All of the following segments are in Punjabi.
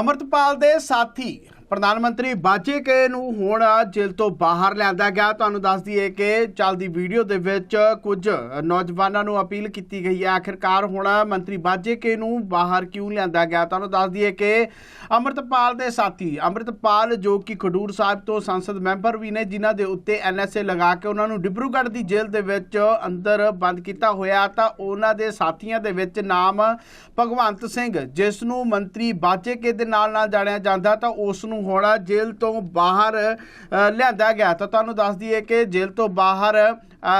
ਅਮਰਤਪਾਲ ਦੇ ਸਾਥੀ ਪ੍ਰਧਾਨ ਮੰਤਰੀ ਬਾਜੇਕੇ ਨੂੰ ਹੁਣ ਜੇਲ੍ਹ ਤੋਂ ਬਾਹਰ ਲਿਆਂਦਾ ਗਿਆ। ਤੁਹਾਨੂੰ ਦੱਸ ਦਈਏ ਕਿ ਚੱਲਦੀ ਵੀਡੀਓ ਦੇ ਵਿੱਚ ਕੁਝ ਨੌਜਵਾਨਾਂ ਨੂੰ ਅਪੀਲ ਕੀਤੀ ਗਈ ਹੈ। ਆਖਿਰਕਾਰ ਹੁਣ ਮੰਤਰੀ ਬਾਜੇਕੇ ਨੂੰ ਬਾਹਰ ਕਿਉਂ ਲਿਆਂਦਾ ਗਿਆ? ਤੁਹਾਨੂੰ ਦੱਸ ਦਈਏ ਕਿ ਅਮਰਤਪਾਲ ਦੇ ਸਾਥੀ, ਅਮਰਤਪਾਲ ਜੋ ਕਿ ਖਡੂਰ ਸਾਹਿਬ ਤੋਂ ਸੰਸਦ ਮੈਂਬਰ ਵੀ ਨੇ, ਜਿਨ੍ਹਾਂ ਦੇ ਉੱਤੇ ਐਨਐਸਏ ਲਗਾ ਕੇ ਉਹਨਾਂ ਨੂੰ ਡਿਬਰੂਗੜ੍ਹ ਦੀ ਜੇਲ੍ਹ ਦੇ ਵਿੱਚ ਅੰਦਰ ਬੰਦ ਕੀਤਾ ਹੋਇਆ, ਤਾਂ ਉਹਨਾਂ ਦੇ ਸਾਥੀਆਂ ਦੇ ਵਿੱਚ ਨਾਮ ਭਗਵੰਤ ਸਿੰਘ, ਜਿਸ ਨੂੰ ਮੰਤਰੀ ਬਾਜੇਕੇ ਦੇ ਨਾਲ ਨਾਲ ਜਾਣਿਆ ਜਾਂਦਾ, ਤਾਂ ਉਸ ਨੂੰ ਹੁਣ ਜੇਲ੍ਹ ਤੋਂ ਬਾਹਰ ਲਿਆਂਦਾ ਗਿਆ। ਤਾਂ ਤੁਹਾਨੂੰ ਦੱਸ ਦਈਏ ਕਿ ਜੇਲ੍ਹ ਤੋਂ ਬਾਹਰ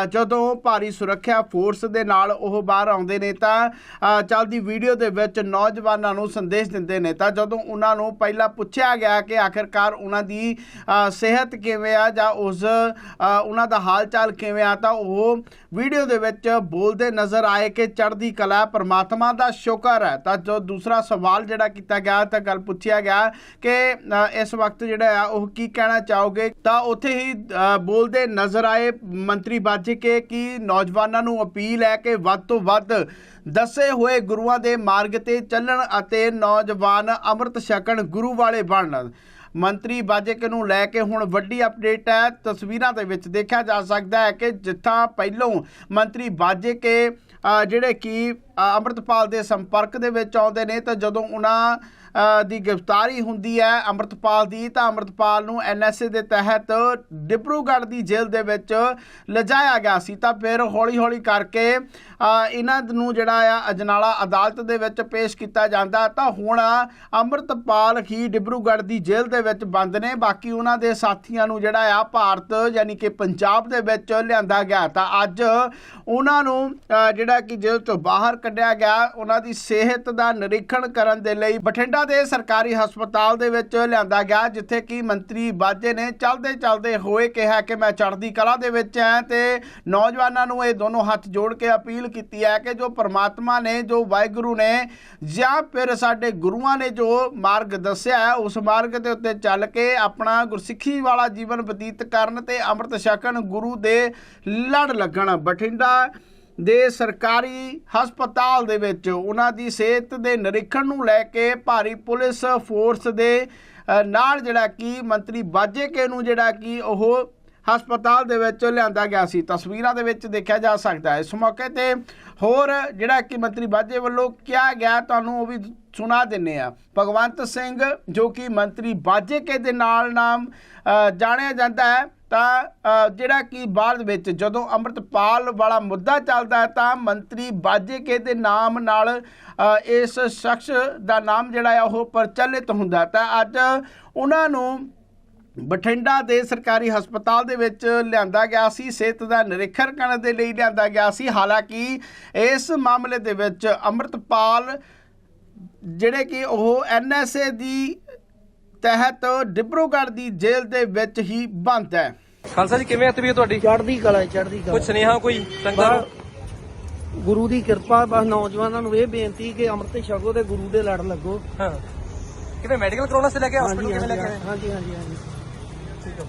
ਜਦੋਂ ਭਾਰੀ ਸੁਰੱਖਿਆ ਫੋਰਸ ਦੇ ਨਾਲ ਉਹ ਬਾਹਰ ਆਉਂਦੇ ਨੇ ਤਾਂ ਚੱਲਦੀ ਵੀਡੀਓ ਦੇ ਵਿੱਚ ਨੌਜਵਾਨਾਂ ਨੂੰ ਸੰਦੇਸ਼ ਦਿੰਦੇ ਨੇ। ਤਾਂ ਜਦੋਂ ਉਹਨਾਂ ਨੂੰ ਪਹਿਲਾਂ ਪੁੱਛਿਆ ਗਿਆ ਕਿ ਆਖਿਰਕਾਰ ਉਹਨਾਂ ਦੀ ਸਿਹਤ ਕਿਵੇਂ ਆ ਜਾਂ ਉਸ ਉਹਨਾਂ ਦਾ ਹਾਲ ਚਾਲ ਕਿਵੇਂ ਆ, ਤਾਂ ਉਹ ਵੀਡੀਓ ਦੇ ਵਿੱਚ ਬੋਲਦੇ ਨਜ਼ਰ ਆਏ ਕਿ ਚੜ੍ਹਦੀ ਕਲਾ ਪਰਮਾਤਮਾ ਦਾ ਸ਼ੁਕਰ ਹੈ। ਤਾਂ ਜੋ ਦੂਸਰਾ ਸਵਾਲ ਜਿਹੜਾ ਕੀਤਾ ਗਿਆ, ਤਾਂ ਗੱਲ ਪੁੱਛਿਆ ਗਿਆ ਕਿ ਇਸ ਵਕਤ ਜਿਹੜਾ ਆ ਉਹ ਕੀ ਕਹਿਣਾ ਚਾਹੋਗੇ? ਤਾਂ ਉੱਥੇ ਹੀ ਬੋਲਦੇ ਨਜ਼ਰ ਆਏ ਮੰਤਰੀ ਬਾਜੇਕੇ ਕਿ ਨੌਜਵਾਨਾਂ ਨੂੰ ਅਪੀਲ ਹੈ ਕਿ ਵੱਧ ਤੋਂ ਵੱਧ ਦੱਸੇ ਹੋਏ ਗੁਰੂਆਂ ਦੇ ਮਾਰਗ ਤੇ ਚੱਲਣ ਅਤੇ ਨੌਜਵਾਨ ਅੰਮ੍ਰਿਤ ਛਕਣ ਗੁਰੂ ਵਾਲੇ ਬਣਨ। ਮੰਤਰੀ ਬਾਜੇਕੇ ਨੂੰ ਲੈ ਕੇ ਹੁਣ ਵੱਡੀ ਅਪਡੇਟ ਹੈ। ਤਸਵੀਰਾਂ ਦੇ ਵਿੱਚ ਦੇਖਿਆ ਜਾ ਸਕਦਾ ਹੈ ਕਿ ਜਿੱਥਾਂ ਪਹਿਲੋਂ ਮੰਤਰੀ ਬਾਜੇਕੇ ਅ, ਜਿਹੜੇ ਕਿ ਅੰਮ੍ਰਿਤਪਾਲ ਦੇ ਸੰਪਰਕ ਦੇ ਵਿੱਚ ਆਉਂਦੇ ਨੇ ਤਾਂ ਜਦੋਂ ਉਹਨਾਂ ਦੀ ਗ੍ਰਿਫਤਾਰੀ ਹੁੰਦੀ ਹੈ ਅੰਮ੍ਰਿਤਪਾਲ ਦੀ ਤਾਂ ਅੰਮ੍ਰਿਤਪਾਲ ਨੂੰ ਐਨਐਸਏ ਦੇ ਤਹਿਤ ਡਿਬਰੂਗੜ੍ਹ ਦੀ ਜੇਲ੍ਹ ਦੇ ਵਿੱਚ ਲਿਜਾਇਆ ਗਿਆ ਸੀ। ਤਾਂ ਫਿਰ ਹੌਲੀ-ਹੌਲੀ ਕਰਕੇ ਇਹਨਾਂ ਨੂੰ ਜਿਹੜਾ ਆ ਅਜਨਾਲਾ ਅਦਾਲਤ ਦੇ ਵਿੱਚ ਪੇਸ਼ ਕੀਤਾ ਜਾਂਦਾ। ਤਾਂ ਹੁਣ ਅੰਮ੍ਰਿਤਪਾਲ ਹੀ ਡਿਬਰੂਗੜ੍ਹ ਦੀ ਜੇਲ੍ਹ ਦੇ ਵਿੱਚ ਬੰਦ ਨੇ। ਬਾਕੀ ਉਹਨਾਂ ਦੇ ਸਾਥੀਆਂ ਨੂੰ ਜਿਹੜਾ ਆ ਭਾਰਤ ਯਾਨੀ ਕਿ ਪੰਜਾਬ ਦੇ ਵਿੱਚ ਲਿਆਂਦਾ ਗਿਆ। ਤਾਂ ਅੱਜ ਉਹਨਾਂ ਨੂੰ ਜਿਹੜਾ ਕਿ ਜੇਲ੍ਹ ਤੋਂ ਬਾਹਰ ਕੱਢਿਆ ਗਿਆ। ਉਹਨਾਂ ਦੀ ਸਿਹਤ ਦਾ ਨਿਰੀਖਣ ਕਰਨ ਦੇ ਲਈ ਬਠਿੰਡਾ ਦੇ ਸਰਕਾਰੀ ਹਸਪਤਾਲ ਦੇ ਵਿੱਚ ਲਿਆਂਦਾ ਗਿਆ, ਜਿੱਥੇ ਕਿ ਮੰਤਰੀ ਬਾਜੇ ਨੇ ਚਲਦੇ ਚਲਦੇ ਹੋਏ ਕਿਹਾ ਕਿ ਮੈਂ ਚੜ੍ਹਦੀ ਕਲਾ ਦੇ ਵਿੱਚ ਹਾਂ ਤੇ ਨੌਜਵਾਨਾਂ ਨੂੰ ਇਹ ਦੋਨੋਂ ਹੱਥ ਜੋੜ ਕੇ ਅਪੀਲ ਕੀਤੀ ਹੈ ਕਿ ਜੋ ਪਰਮਾਤਮਾ ਨੇ, ਜੋ ਵਾਹਿਗੁਰੂ ਨੇ ਜਾਂ ਫਿਰ ਸਾਡੇ ਗੁਰੂਆਂ ਨੇ ਜੋ ਮਾਰਗ ਦੱਸਿਆ ਉਸ ਮਾਰਗ ਦੇ ਉੱਤੇ ਚੱਲ ਕੇ ਆਪਣਾ ਗੁਰਸਿੱਖੀ ਵਾਲਾ ਜੀਵਨ ਬਤੀਤ ਕਰਨ ਤੇ ਅੰਮ੍ਰਿਤ ਛਕਣ ਗੁਰੂ ਦੇ ਲੜ ਲੱਗਣ। ਬਠਿੰਡਾ ਦੇ ਸਰਕਾਰੀ ਹਸਪਤਾਲ ਦੇ ਵਿੱਚ ਉਹਨਾਂ ਦੀ ਸਿਹਤ ਦੇ ਨਿਰੀਖਣ ਨੂੰ ਲੈ ਕੇ ਭਾਰੀ ਪੁਲਿਸ ਫੋਰਸ ਦੇ ਨਾਲ ਜਿਹੜਾ ਕਿ ਮੰਤਰੀ ਬਾਜੇਕੇ ਨੂੰ ਜਿਹੜਾ ਕਿ ਉਹ ਹਸਪਤਾਲ ਦੇ ਵਿੱਚ ਲਿਆਂਦਾ ਗਿਆ ਸੀ। ਤਸਵੀਰਾਂ ਦੇ ਵਿੱਚ ਦੇਖਿਆ ਜਾ ਸਕਦਾ ਹੈ। ਇਸ ਮੌਕੇ ਤੇ ਹੋਰ ਜਿਹੜਾ ਕਿ ਮੰਤਰੀ ਬਾਜੇ ਵੱਲੋਂ ਕਿਹਾ ਗਿਆ, ਤੁਹਾਨੂੰ ਉਹ ਵੀ ਸੁਣਾ ਦਿੰਨੇ ਆ। ਭਗਵੰਤ ਸਿੰਘ, ਜੋ ਕਿ ਮੰਤਰੀ ਬਾਜੇਕੇ ਦੇ ਨਾਲ ਨਾਮ ਜਾਣਿਆ ਜਾਂਦਾ ਹੈ, ਤਾਂ ਜਿਹੜਾ ਕਿ ਬਾਅਦ ਵਿੱਚ ਜਦੋਂ ਅੰਮ੍ਰਿਤਪਾਲ ਵਾਲਾ ਮੁੱਦਾ ਚੱਲਦਾ ਹੈ, ਤਾਂ ਮੰਤਰੀ ਬਾਜੇਕੇ ਦੇ ਨਾਮ ਨਾਲ ਇਸ ਸ਼ਖਸ ਦਾ ਨਾਮ ਜਿਹੜਾ ਹੈ ਉਹ ਪ੍ਰਚਲਿਤ ਹੁੰਦਾ ਤਾਂ ਅੱਜ ਉਹਨਾਂ ਨੂੰ ਬਠਿੰਡਾ ਦੇ ਸਰਕਾਰੀ ਹਸਪਤਾਲ ਦੇ ਵਿੱਚ ਲਿਆਂਦਾ ਗਿਆ ਸੀ ਸਿਹਤ ਦਾ ਨਿਰੀਖਣ ਕਰਨ ਦੇ ਲਈ ਲਿਆਂਦਾ ਗਿਆ ਸੀ। ਹਾਲਾਂਕਿ ਇਸ ਮਾਮਲੇ ਦੇ ਵਿੱਚ ਅੰਮ੍ਰਿਤਪਾਲ ਜਿਹੜੇ ਕਿ ਉਹ ਐਨਐਸਏ ਦੀ ਤਹਿਤ ਡਿਬਰੂਗੜ੍ਹ ਦੀ ਜੇਲ੍ਹ ਦੇ ਵਿੱਚ ਹੀ ਬੰਦ ਹੈ। ਖਾਲਸਾ ਜੀ ਕਿਵੇਂ ਤਬੀਅਤ ਤੁਹਾਡੀ? ਚੜ੍ਹਦੀ ਕਲਾ ਚੜ੍ਹਦੀ ਕੋਈ ਕਲਾ ਸੁਨੇਹਾ ਕੋਈ ਸੰਗਤਾਂ ਗੁਰੂ ਦੀ ਕਿਰਪਾ ਬਸ ਨੌਜਵਾਨਾਂ ਨੂੰ ਇਹ ਬੇਨਤੀ ਕਿ ਅੰਮ੍ਰਿਤ ਛਕੋ ਤੇ ਗੁਰੂ ਦੇ ਲੜ ਲੱਗੋ। ਹਾਂ। ਕਿਤੇ ਮੈਡੀਕਲ ਕਰਾਉਣਾ ਸੀ ਲੈ ਕੇ ਹਸਪੀਟਲ ਕਿਵੇਂ ਲੈ ਕੇ ਹਾਂਜੀ ਹਾਂਜੀ ਹਾਂਜੀ। ਹਾਂਜੀ ਠੀਕ ਹੈ